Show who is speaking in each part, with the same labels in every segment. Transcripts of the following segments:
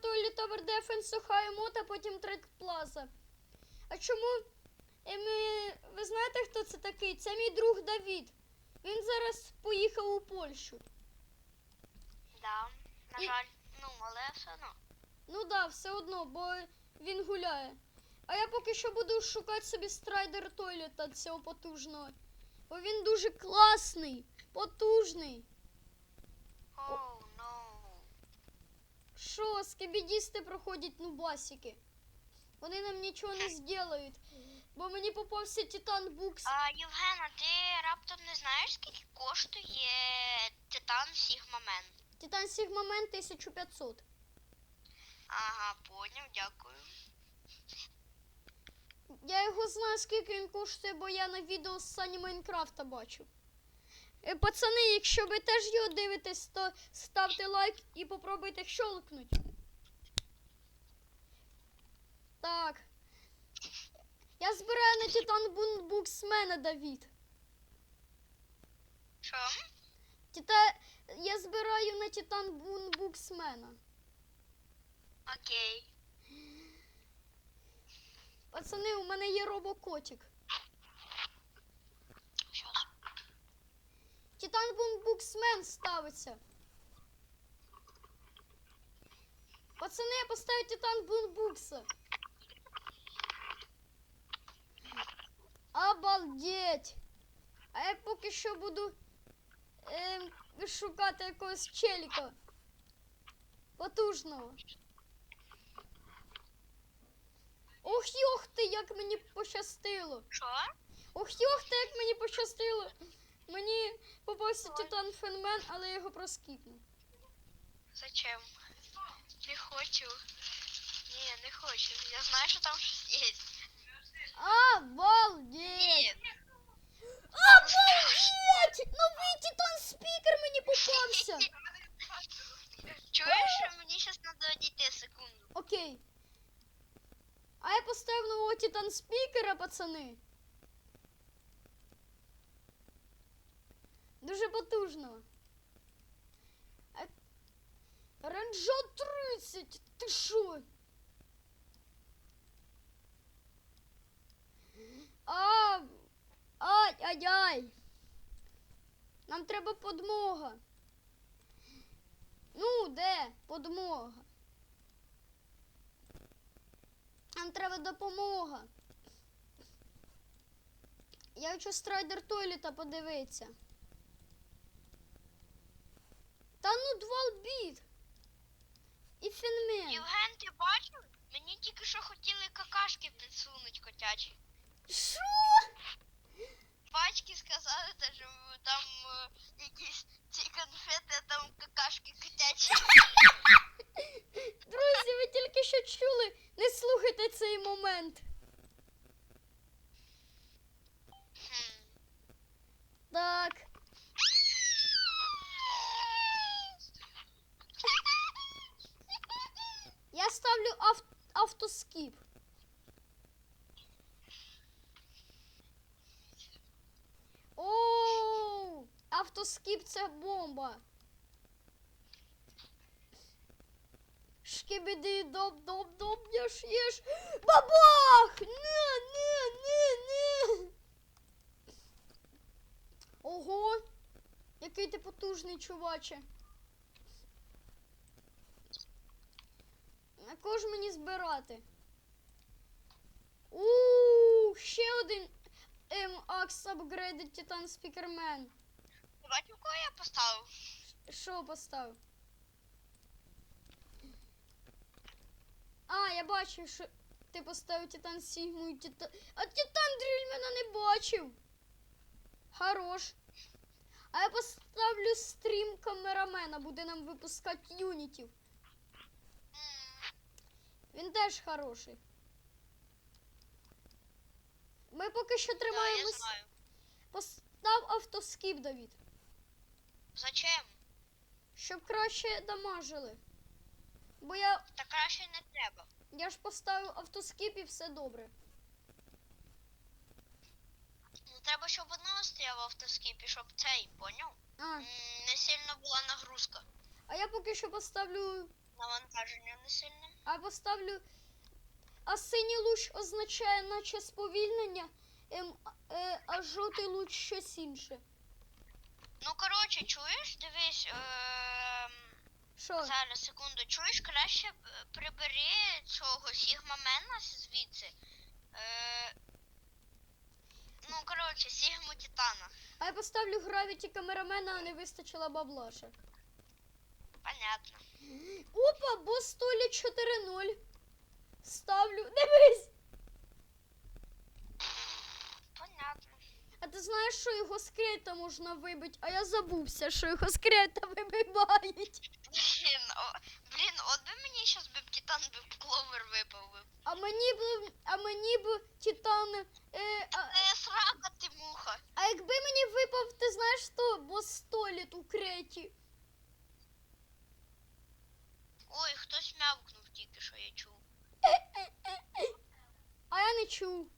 Speaker 1: Toilet Tower Defense, Ohio Mod, а потім Трек Плаза. А чому? Ми- ви знаєте, хто це такий? Це мій друг Давід. Він зараз поїхав у Польщу.
Speaker 2: Да. На
Speaker 1: І-
Speaker 2: жаль, ну, але все одно.
Speaker 1: Ну да, все одно, бо він гуляє. А я поки що буду шукати собі страйдер Тойлета цього потужного. Бо він дуже класний, потужний.
Speaker 2: Оу, ну.
Speaker 1: Що, скебідісти проходять нубасики. Вони нам нічого не зроблять. Бо мені попався Титан Букс.
Speaker 2: А, Євгена, ти раптом не знаєш, скільки коштує Титан Сігма Мен?
Speaker 1: Титан Сігмамен 1500.
Speaker 2: Ага, поняв, дякую.
Speaker 1: Я його знаю, скільки він коштує, бо я на відео з Сані Майнкрафта бачу. Е, Пацани, якщо ви теж його дивитесь, то ставте лайк і попробуйте щолкнуть. Так. Я збираю на Титан Бунбуксмена, Давід.
Speaker 2: Що?
Speaker 1: Тита... Я збираю на Титан Бунбуксмена.
Speaker 2: Окей.
Speaker 1: Пацани, у мене є робокотик.
Speaker 2: Щас.
Speaker 1: Титан Бунбуксмен ставиться. Пацани, я поставив Титан Бунбукса. Обалдеть! А я поки що буду ем, шукати якогось челіка. Потужного. Ох, йох ти, як мені пощастило.
Speaker 2: Що?
Speaker 1: Ох, йох ти, як мені пощастило. Мені попався Титан Фенмен, але я його проскіпнув.
Speaker 2: Зачем? Не хочу. Ні, не хочу. Я знаю, що там щось є.
Speaker 1: Обалдеть! Обалдеть! Новий Титан Спікер мені попався!
Speaker 2: Чуєш, мені зараз треба одійти секунду.
Speaker 1: Окей. А я поставив нового Титан Спікера, пацани. Дуже потужно. Ренджо 30! Ти що? А, ай, ай, ай. Нам треба подмога. Ну, де подмога? Нам треба допомога. Я хочу страйдер Тойлета подивитися. Та ну двалбіт. І фенмен.
Speaker 2: Євген, ти бачив? Мені тільки що хотіли какашки підсунуть котячі.
Speaker 1: Що?
Speaker 2: Батьки сказали, що там е, якісь ці конфети, а там какашки котячі.
Speaker 1: Друзі, ви тільки що чули. Не слухайте цей момент.
Speaker 2: Хм.
Speaker 1: Так. Я ставлю ав- автоскіп. Оу! Автоскіп це бомба. Шкібіди доп доп доп єш єш. Бабах! Не, не, не, не. Ого! Який ти потужний, чуваче. На кого ж мені збирати? У ще один ем, Акс Upgraded Titan Speakerman.
Speaker 2: Ти кого я поставив?
Speaker 1: Що поставив? А, я бачив, що ти поставив Титан Сігму і Титан. А Титан Дрільмена не бачив. Хорош. А я поставлю стрім камерамена, буде нам випускати юнітів. Він теж хороший. Ми поки що тримаємось.
Speaker 2: знаю.
Speaker 1: Постав автоскіп, Давід.
Speaker 2: Зачем?
Speaker 1: Щоб краще дамажили. Бо я,
Speaker 2: Та краще не треба.
Speaker 1: я ж поставив автоскіп і все добре.
Speaker 2: Ну треба, щоб одного стояв в автоскіпі, щоб цей, поняв?
Speaker 1: А,
Speaker 2: М, Не сильно була нагрузка.
Speaker 1: а я поки що поставлю
Speaker 2: Навантаження не сильне.
Speaker 1: А поставлю. А синій луч означає наче сповільнення, ем, е, а жовтий луч щось інше.
Speaker 2: Ну, коротше, чуєш, дивись, ем,
Speaker 1: Що?
Speaker 2: зараз, секунду, чуєш, краще е, прибери цього Сігмамена звідси. Е, ну, коротше, Сігму Титана.
Speaker 1: А я поставлю гравіті камерамена, а не вистачило баблашек.
Speaker 2: Понятно.
Speaker 1: Опа, бос столі 4-0. Ставлю. Дивись!
Speaker 2: Понятно.
Speaker 1: А ти знаєш, що його скрейта можна вибити, а я забувся, що його скрейта вибивають.
Speaker 2: Блін, о, блін, от би мені щас би б Титан би б кловер випав би.
Speaker 1: А мені б, а мені б Титан. Е, а,
Speaker 2: Це срака ти муха.
Speaker 1: а якби мені випав, ти знаєш що, бос століт у креті.
Speaker 2: Ой, хтось мявкнув тільки, що я чув.
Speaker 1: А я не чув.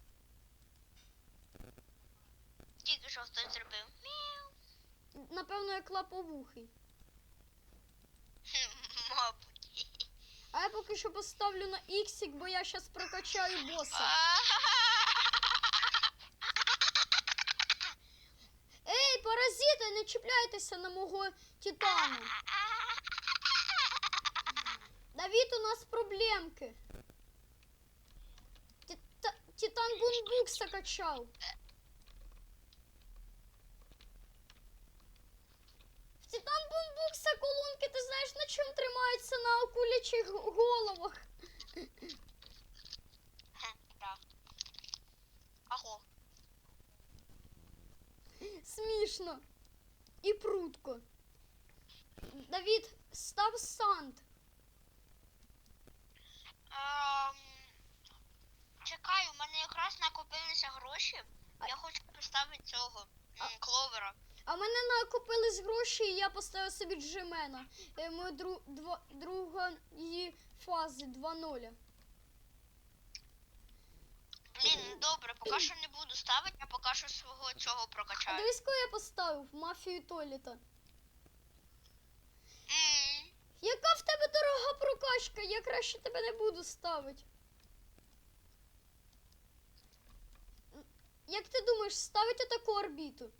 Speaker 2: Тільки що хтось зробив. Мяу.
Speaker 1: Напевно, як лаповухий.
Speaker 2: Мабуть.
Speaker 1: А я поки що поставлю на іксик, бо я щас прокачаю боса. Ей, паразити, не чіпляйтеся на мого титана. Давід, у нас проблемки. Титан бунбукса качав. В Титан бунбукса колонки, ти знаєш, на чому тримаються на акулячих головах.
Speaker 2: Хе, да. Аго.
Speaker 1: Смішно. І прутко. Давід, став санд.
Speaker 2: Ем, чекай, у мене якраз накопилися гроші.
Speaker 1: А-
Speaker 2: Я хочу поставити цього
Speaker 1: А-
Speaker 2: м, кловера.
Speaker 1: А в мене і я поставив собі Джемена. Е, Моя дру, два, друга її фази 2-0.
Speaker 2: Блін, добре, поки що не буду ставити, а поки що свого цього
Speaker 1: А
Speaker 2: прокачаю.
Speaker 1: дивись, кого я поставив мафію Толіта.
Speaker 2: М,
Speaker 1: Яка в тебе дорога прокачка? Я краще тебе не буду ставити. Як ти думаєш, ставити таку орбіту?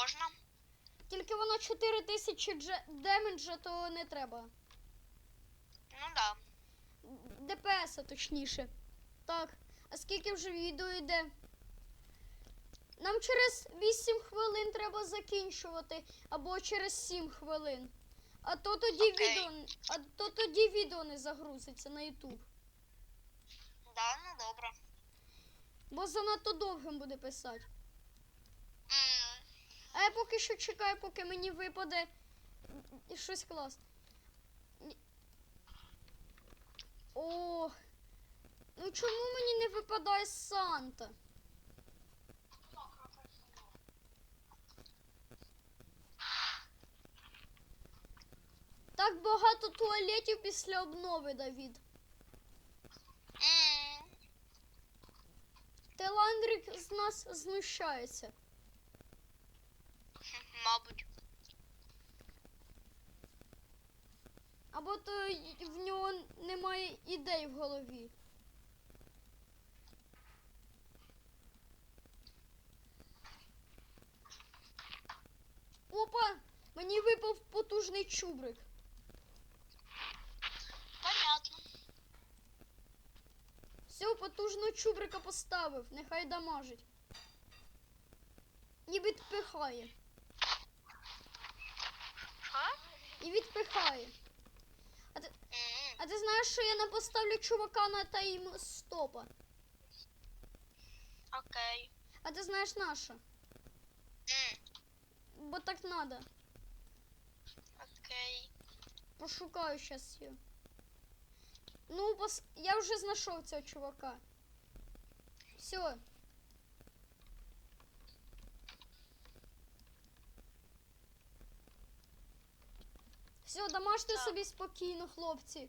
Speaker 2: Можна.
Speaker 1: Тільки вона 4000 дже- демеджа, то не треба.
Speaker 2: Ну да.
Speaker 1: ДПС, точніше. Так, а скільки вже відео йде? Нам через 8 хвилин треба закінчувати, або через 7 хвилин. А то тоді
Speaker 2: Окей.
Speaker 1: відео, а то тоді відео не загрузиться на YouTube.
Speaker 2: Да, ну добре.
Speaker 1: Бо занадто довгим буде писати. А я поки що чекаю, поки мені випаде щось класне. О, ну чому мені не випадає Санта? Так багато туалетів після обнови, Давід.
Speaker 2: м.
Speaker 1: Теландрик з нас знущається.
Speaker 2: Мабуть.
Speaker 1: Або то в нього немає ідей в голові. Опа! Мені випав потужний чубрик.
Speaker 2: Понятно.
Speaker 1: Все, потужного чубрика поставив, нехай дамажить. І відпихає.
Speaker 2: Що?
Speaker 1: І відпихає.
Speaker 2: М,
Speaker 1: А ти знаєш, що я не поставлю чувака на тайм стопа?
Speaker 2: Окей.
Speaker 1: А ти знаєш на що? Бо так надо.
Speaker 2: Окей.
Speaker 1: Пошукаю щас його. Ну, пос... я вже знайшов цього чувака. Все. Все, домажте
Speaker 2: Так.
Speaker 1: собі спокійно, хлопці.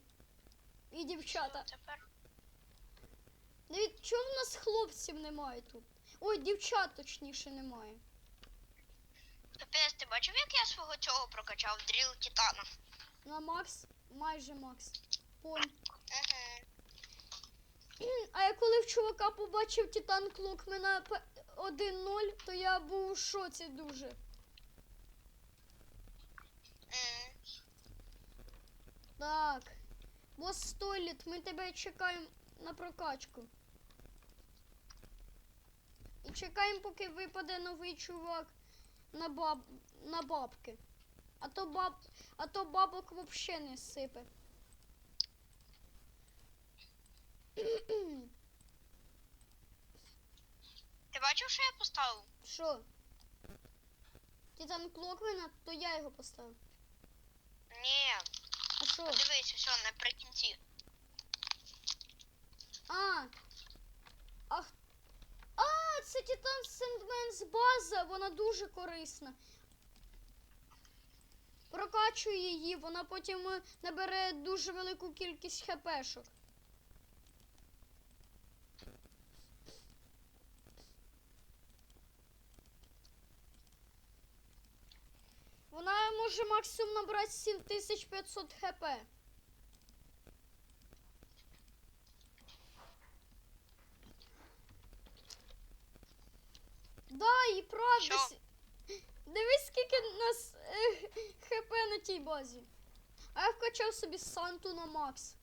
Speaker 1: І дівчата.
Speaker 2: Що тепер?
Speaker 1: Навіть чого в нас хлопців немає тут? Ой, дівчат точніше немає.
Speaker 2: Капець, ти бачив, як я свого цього прокачав? Дріл Титана.
Speaker 1: На Макс, майже Макс. Пон.
Speaker 2: Угу.
Speaker 1: А я коли в чувака побачив Титан Клокмена п- 1-0, то я був у шоці дуже.
Speaker 2: М.
Speaker 1: Так. Бос Стойліт, ми тебе чекаємо на прокачку. І чекаємо, поки випаде новий чувак на, баб... на бабки. А то, баб... а то бабок взагалі не сипе.
Speaker 2: Ти бачив, що я поставив?
Speaker 1: Що? Титан Клокмена, то я його поставив.
Speaker 2: Ні,
Speaker 1: А що?
Speaker 2: подивись, все, наприкінці.
Speaker 1: А. Ах. А, це Титан Сендменс база, вона дуже корисна. Прокачує її, вона потім е, набере дуже велику кількість хпшок. Вона може максимум набрати 7500 хп. Да, і правда.
Speaker 2: Що?
Speaker 1: Дивись, скільки нас е, хп на тій базі. А я вкачав собі Санту на Макс.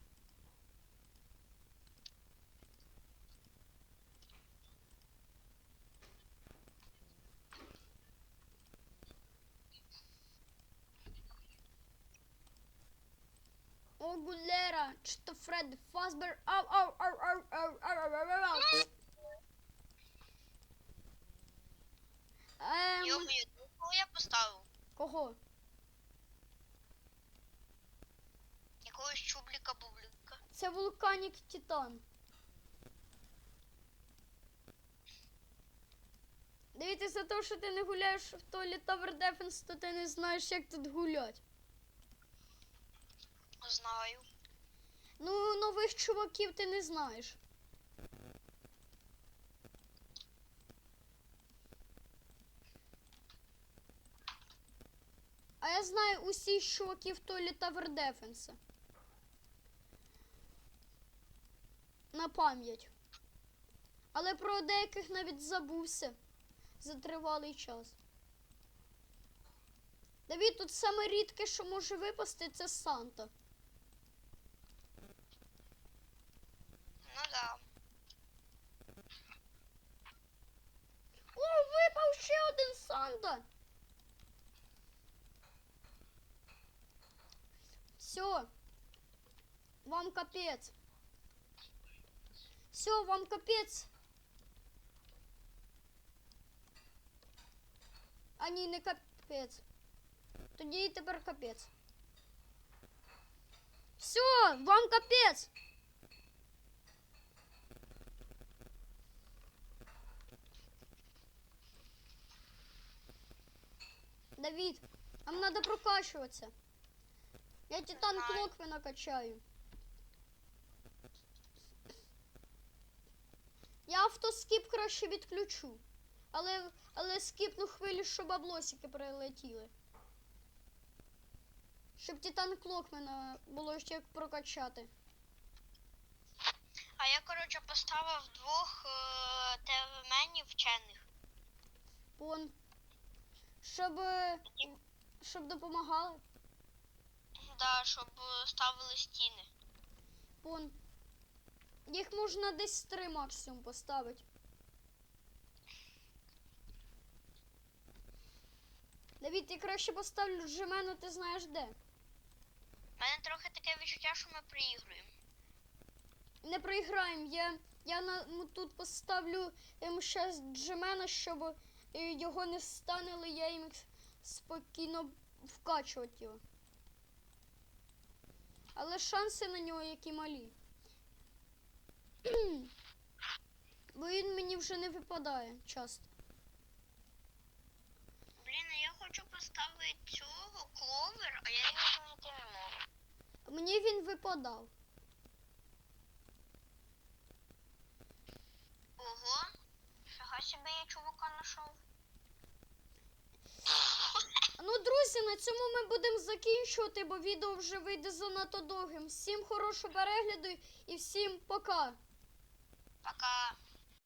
Speaker 1: О, Что Фред Фазбер, ау, ау, ау, ау, ау, ау, ау, ау, ау. Ем,
Speaker 2: ну, кого я поставив?
Speaker 1: кого?
Speaker 2: Якогось чубліка-бубліка.
Speaker 1: Це вулканік Титан. Дивіться, за те, що ти не гуляєш в Толі Tower Defense, то ти не знаєш, як тут гулять.
Speaker 2: Знаю.
Speaker 1: Ну, нових чуваків ти не знаєш. А я знаю усіх чуваків Толі Defense. На пам'ять. Але про деяких навіть забувся за тривалий час. Давід, тут саме рідке, що може випасти, це Санта. ще один Санта. Все. Вам капець. Все, вам капець. А ні, не капець. Тоді і тепер капець. Все, вам капець. Давид, нам надо прокачиваться. Я титан
Speaker 2: Знаю.
Speaker 1: Клоквена качаю. Я автоскіп краще відключу. Але, але скіпну хвилю, щоб баблосики прилетіли. Щоб титан Клокмена було ще як прокачати.
Speaker 2: А я, коротше, поставив двох е, вчених.
Speaker 1: Вон. Щоб, е, щоб допомагали.
Speaker 2: Да, щоб е, ставили стіни.
Speaker 1: Вон. Їх можна десь три максимум поставити. Давід, я краще поставлю Джемену, ти знаєш де.
Speaker 2: У мене трохи таке відчуття, що ми приігруємо.
Speaker 1: Не проіграємо. Я, я на, тут поставлю ем, ще Джемена, щоб його не станили, я їм спокійно вкачувати його. Але шанси на нього які малі. Бо він мені вже не випадає часто.
Speaker 2: Блін, а я хочу поставити цього кловер, а я його знайти не можу.
Speaker 1: Мені він випадав.
Speaker 2: Ого, фіга себе я чувака знайшов.
Speaker 1: Ну, друзі, на цьому ми будемо закінчувати, бо відео вже вийде занадто довгим. Всім хорошого перегляду і всім пока!
Speaker 2: Пока.